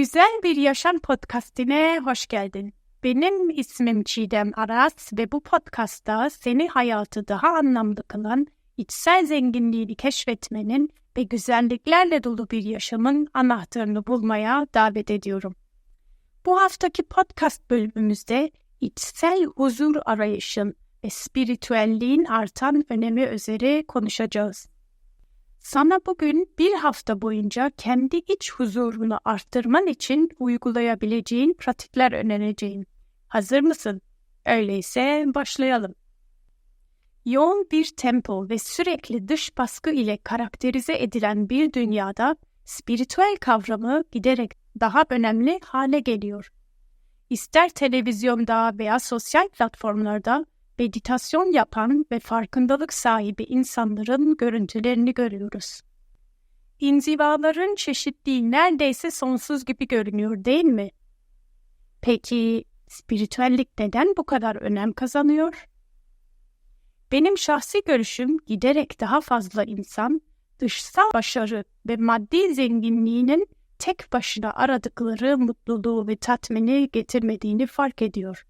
Güzel Bir Yaşam podcastine hoş geldin. Benim ismim Çiğdem Aras ve bu podcastta seni hayatı daha anlamlı kılan, içsel zenginliğini keşfetmenin ve güzelliklerle dolu bir yaşamın anahtarını bulmaya davet ediyorum. Bu haftaki podcast bölümümüzde içsel huzur arayışın ve spiritüelliğin artan önemi üzere konuşacağız. Sana bugün bir hafta boyunca kendi iç huzurunu arttırman için uygulayabileceğin pratikler önereceğim. Hazır mısın? Öyleyse başlayalım. Yoğun bir tempo ve sürekli dış baskı ile karakterize edilen bir dünyada spiritüel kavramı giderek daha önemli hale geliyor. İster televizyonda veya sosyal platformlarda meditasyon yapan ve farkındalık sahibi insanların görüntülerini görüyoruz. İnzivaların çeşitliği neredeyse sonsuz gibi görünüyor değil mi? Peki spiritüellik neden bu kadar önem kazanıyor? Benim şahsi görüşüm giderek daha fazla insan dışsal başarı ve maddi zenginliğinin tek başına aradıkları mutluluğu ve tatmini getirmediğini fark ediyor.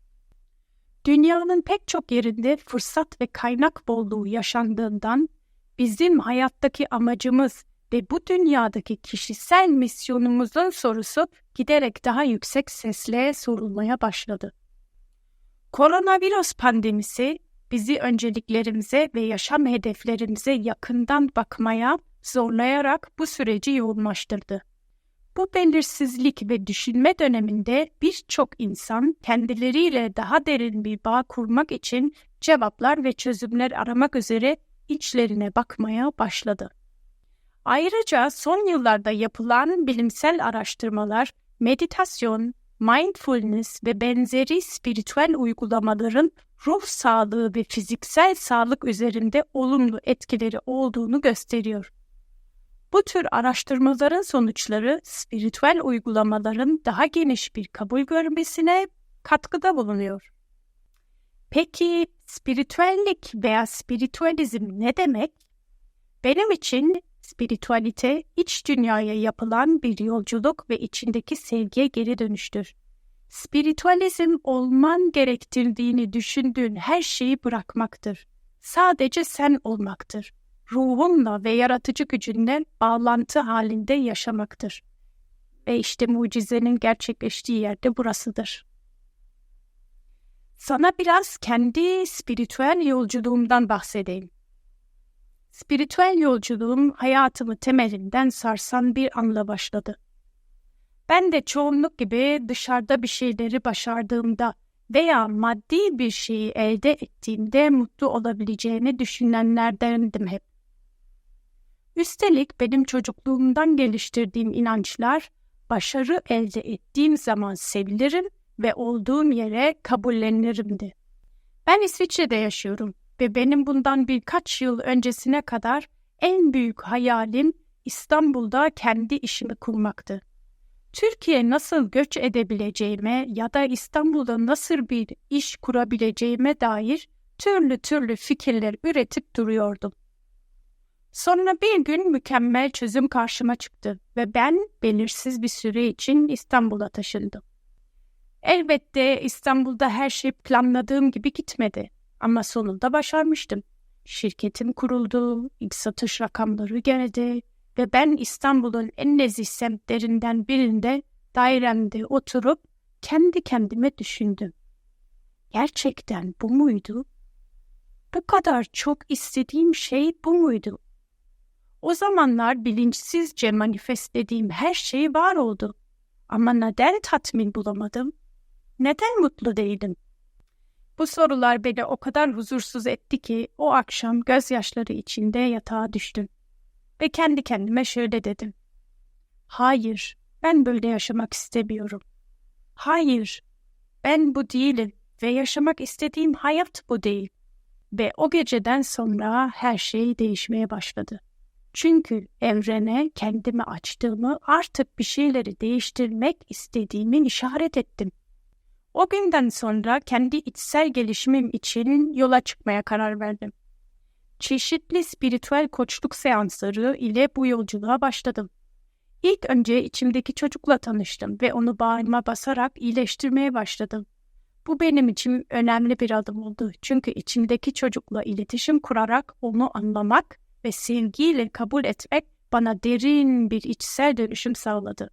Dünyanın pek çok yerinde fırsat ve kaynak bolluğu yaşandığından bizim hayattaki amacımız ve bu dünyadaki kişisel misyonumuzun sorusu giderek daha yüksek sesle sorulmaya başladı. Koronavirüs pandemisi bizi önceliklerimize ve yaşam hedeflerimize yakından bakmaya zorlayarak bu süreci yoğunlaştırdı. Bu belirsizlik ve düşünme döneminde birçok insan kendileriyle daha derin bir bağ kurmak için cevaplar ve çözümler aramak üzere içlerine bakmaya başladı. Ayrıca son yıllarda yapılan bilimsel araştırmalar meditasyon, mindfulness ve benzeri spiritüel uygulamaların ruh sağlığı ve fiziksel sağlık üzerinde olumlu etkileri olduğunu gösteriyor. Bu tür araştırmaların sonuçları spiritüel uygulamaların daha geniş bir kabul görmesine katkıda bulunuyor. Peki spiritüellik veya spiritüalizm ne demek? Benim için spiritüalite iç dünyaya yapılan bir yolculuk ve içindeki sevgiye geri dönüştür. Spiritüalizm olman gerektirdiğini düşündüğün her şeyi bırakmaktır. Sadece sen olmaktır ruhunla ve yaratıcı gücünle bağlantı halinde yaşamaktır. Ve işte mucizenin gerçekleştiği yerde burasıdır. Sana biraz kendi spiritüel yolculuğumdan bahsedeyim. Spiritüel yolculuğum hayatımı temelinden sarsan bir anla başladı. Ben de çoğunluk gibi dışarıda bir şeyleri başardığımda veya maddi bir şeyi elde ettiğimde mutlu olabileceğini düşünenlerdendim hep. Üstelik benim çocukluğumdan geliştirdiğim inançlar başarı elde ettiğim zaman sevilirim ve olduğum yere kabullenirimdi. Ben İsviçre'de yaşıyorum ve benim bundan birkaç yıl öncesine kadar en büyük hayalim İstanbul'da kendi işimi kurmaktı. Türkiye nasıl göç edebileceğime ya da İstanbul'da nasıl bir iş kurabileceğime dair türlü türlü fikirler üretip duruyordum. Sonra bir gün mükemmel çözüm karşıma çıktı ve ben belirsiz bir süre için İstanbul'a taşındım. Elbette İstanbul'da her şey planladığım gibi gitmedi ama sonunda başarmıştım. Şirketim kuruldu, ilk satış rakamları geldi ve ben İstanbul'un en nezih semtlerinden birinde dairemde oturup kendi kendime düşündüm. Gerçekten bu muydu? Bu kadar çok istediğim şey bu muydu? O zamanlar bilinçsizce manifestlediğim her şey var oldu. Ama neden tatmin bulamadım? Neden mutlu değilim? Bu sorular beni o kadar huzursuz etti ki o akşam gözyaşları içinde yatağa düştüm. Ve kendi kendime şöyle dedim. Hayır, ben böyle yaşamak istemiyorum. Hayır, ben bu değilim ve yaşamak istediğim hayat bu değil. Ve o geceden sonra her şey değişmeye başladı. Çünkü evrene kendimi açtığımı, artık bir şeyleri değiştirmek istediğimi işaret ettim. O günden sonra kendi içsel gelişimim için yola çıkmaya karar verdim. Çeşitli spiritüel koçluk seansları ile bu yolculuğa başladım. İlk önce içimdeki çocukla tanıştım ve onu bağrıma basarak iyileştirmeye başladım. Bu benim için önemli bir adım oldu. Çünkü içimdeki çocukla iletişim kurarak onu anlamak ve sevgiyle kabul etmek bana derin bir içsel dönüşüm sağladı.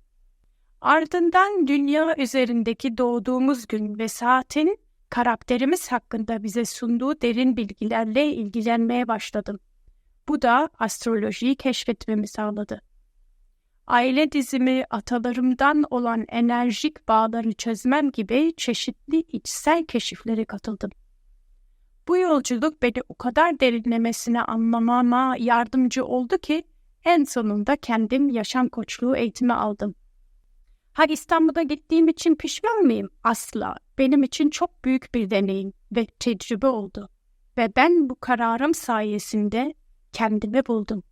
Ardından dünya üzerindeki doğduğumuz gün ve saatin karakterimiz hakkında bize sunduğu derin bilgilerle ilgilenmeye başladım. Bu da astrolojiyi keşfetmemi sağladı. Aile dizimi, atalarımdan olan enerjik bağları çözmem gibi çeşitli içsel keşiflere katıldım. Bu yolculuk beni o kadar derinlemesine anlamama yardımcı oldu ki en sonunda kendim yaşam koçluğu eğitimi aldım. Ha İstanbul'a gittiğim için pişman mıyım? Asla. Benim için çok büyük bir deneyim ve tecrübe oldu. Ve ben bu kararım sayesinde kendimi buldum.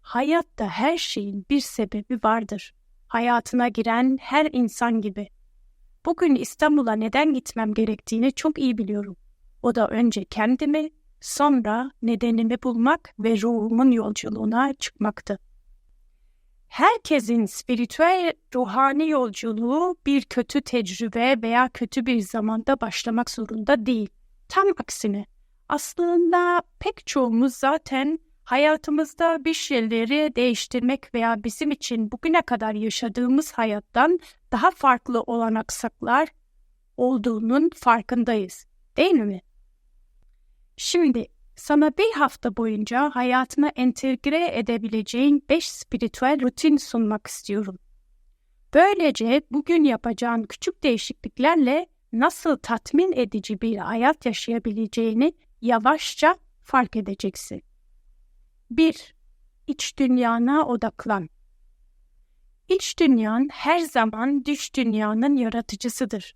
Hayatta her şeyin bir sebebi vardır. Hayatına giren her insan gibi. Bugün İstanbul'a neden gitmem gerektiğini çok iyi biliyorum. O da önce kendimi, sonra nedenimi bulmak ve ruhumun yolculuğuna çıkmaktı. Herkesin spiritüel ruhani yolculuğu bir kötü tecrübe veya kötü bir zamanda başlamak zorunda değil. Tam aksine aslında pek çoğumuz zaten hayatımızda bir şeyleri değiştirmek veya bizim için bugüne kadar yaşadığımız hayattan daha farklı olan aksaklar olduğunun farkındayız. Değil mi? Şimdi sana bir hafta boyunca hayatına entegre edebileceğin 5 spiritüel rutin sunmak istiyorum. Böylece bugün yapacağın küçük değişikliklerle nasıl tatmin edici bir hayat yaşayabileceğini yavaşça fark edeceksin. 1. İç dünyana odaklan. İç dünyan her zaman dış dünyanın yaratıcısıdır.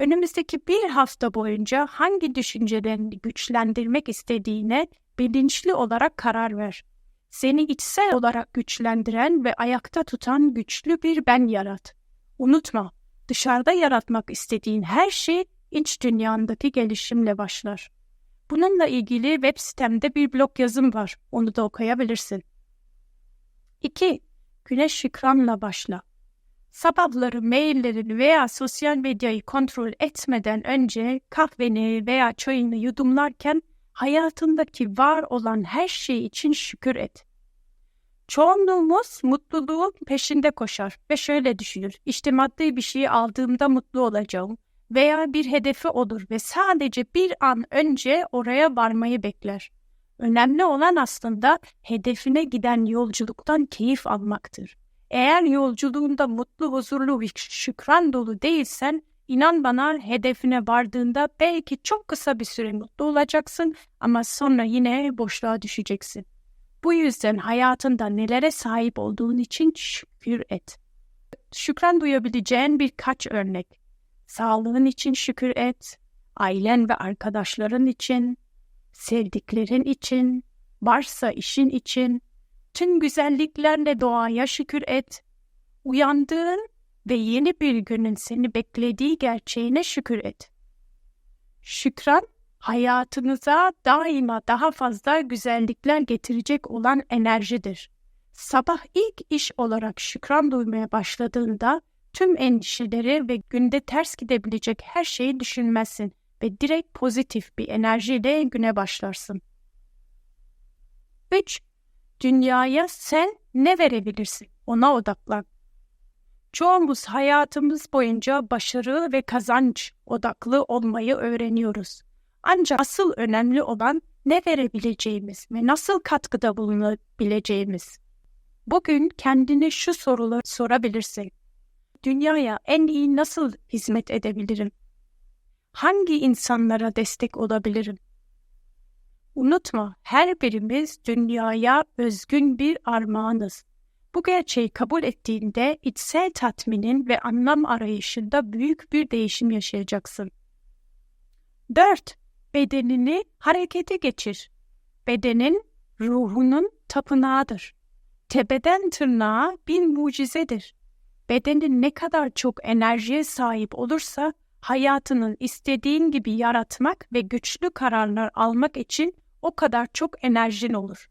Önümüzdeki bir hafta boyunca hangi düşüncelerini güçlendirmek istediğine bilinçli olarak karar ver. Seni içsel olarak güçlendiren ve ayakta tutan güçlü bir ben yarat. Unutma, dışarıda yaratmak istediğin her şey iç dünyandaki gelişimle başlar. Bununla ilgili web sitemde bir blog yazım var. Onu da okuyabilirsin. 2. Güneş şükranla başla. Sabahları maillerini veya sosyal medyayı kontrol etmeden önce kahveni veya çayını yudumlarken hayatındaki var olan her şey için şükür et. Çoğunluğumuz mutluluğun peşinde koşar ve şöyle düşünür. İşte maddi bir şeyi aldığımda mutlu olacağım veya bir hedefi olur ve sadece bir an önce oraya varmayı bekler. Önemli olan aslında hedefine giden yolculuktan keyif almaktır. Eğer yolculuğunda mutlu, huzurlu ve şükran dolu değilsen, inan bana hedefine vardığında belki çok kısa bir süre mutlu olacaksın ama sonra yine boşluğa düşeceksin. Bu yüzden hayatında nelere sahip olduğun için şükür et. Şükran duyabileceğin birkaç örnek. Sağlığın için şükür et, ailen ve arkadaşların için, sevdiklerin için, varsa işin için, tüm güzelliklerle doğaya şükür et. Uyandığın ve yeni bir günün seni beklediği gerçeğine şükür et. Şükran, hayatınıza daima daha fazla güzellikler getirecek olan enerjidir. Sabah ilk iş olarak şükran duymaya başladığında tüm endişeleri ve günde ters gidebilecek her şeyi düşünmezsin ve direkt pozitif bir enerjiyle güne başlarsın. 3. Dünyaya sen ne verebilirsin? Ona odaklan. Çoğumuz hayatımız boyunca başarı ve kazanç odaklı olmayı öğreniyoruz. Ancak asıl önemli olan ne verebileceğimiz ve nasıl katkıda bulunabileceğimiz. Bugün kendine şu soruları sorabilirsin. Dünyaya en iyi nasıl hizmet edebilirim? Hangi insanlara destek olabilirim? Unutma, her birimiz dünyaya özgün bir armağanız. Bu gerçeği kabul ettiğinde içsel tatminin ve anlam arayışında büyük bir değişim yaşayacaksın. 4. Bedenini harekete geçir. Bedenin ruhunun tapınağıdır. Tepeden tırnağa bir mucizedir. Bedenin ne kadar çok enerjiye sahip olursa hayatının istediğin gibi yaratmak ve güçlü kararlar almak için o kadar çok enerjin olur.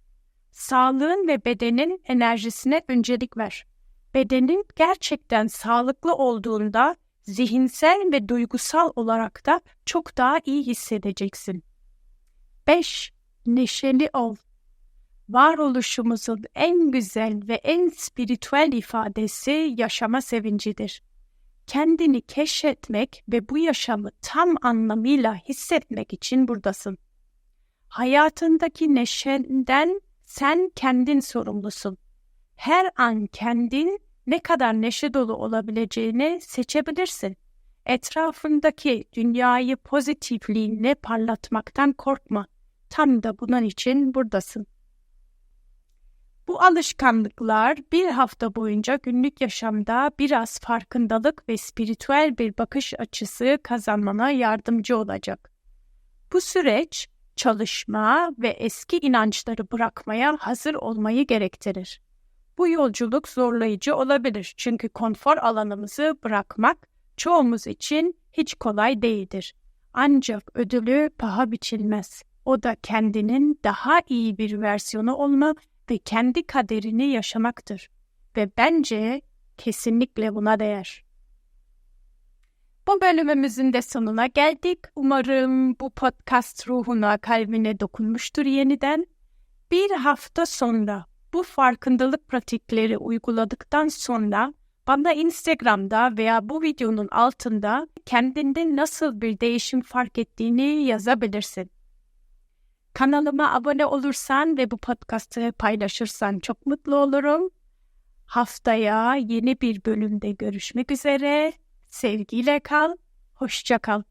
Sağlığın ve bedenin enerjisine öncelik ver. Bedenin gerçekten sağlıklı olduğunda zihinsel ve duygusal olarak da çok daha iyi hissedeceksin. 5. Neşeli ol. Varoluşumuzun en güzel ve en spiritüel ifadesi yaşama sevincidir. Kendini keşfetmek ve bu yaşamı tam anlamıyla hissetmek için buradasın. Hayatındaki neşenden sen kendin sorumlusun. Her an kendin ne kadar neşe dolu olabileceğini seçebilirsin. Etrafındaki dünyayı pozitifliğinle parlatmaktan korkma. Tam da bunun için buradasın. Bu alışkanlıklar bir hafta boyunca günlük yaşamda biraz farkındalık ve spiritüel bir bakış açısı kazanmana yardımcı olacak. Bu süreç çalışma ve eski inançları bırakmaya hazır olmayı gerektirir. Bu yolculuk zorlayıcı olabilir çünkü konfor alanımızı bırakmak çoğumuz için hiç kolay değildir. Ancak ödülü paha biçilmez. O da kendinin daha iyi bir versiyonu olma ve kendi kaderini yaşamaktır. Ve bence kesinlikle buna değer. Bu bölümümüzün de sonuna geldik. Umarım bu podcast ruhuna, kalbine dokunmuştur yeniden. Bir hafta sonra bu farkındalık pratikleri uyguladıktan sonra bana Instagram'da veya bu videonun altında kendinde nasıl bir değişim fark ettiğini yazabilirsin. Kanalıma abone olursan ve bu podcast'ı paylaşırsan çok mutlu olurum. Haftaya yeni bir bölümde görüşmek üzere. Sevgiyle kal, hoşça kal.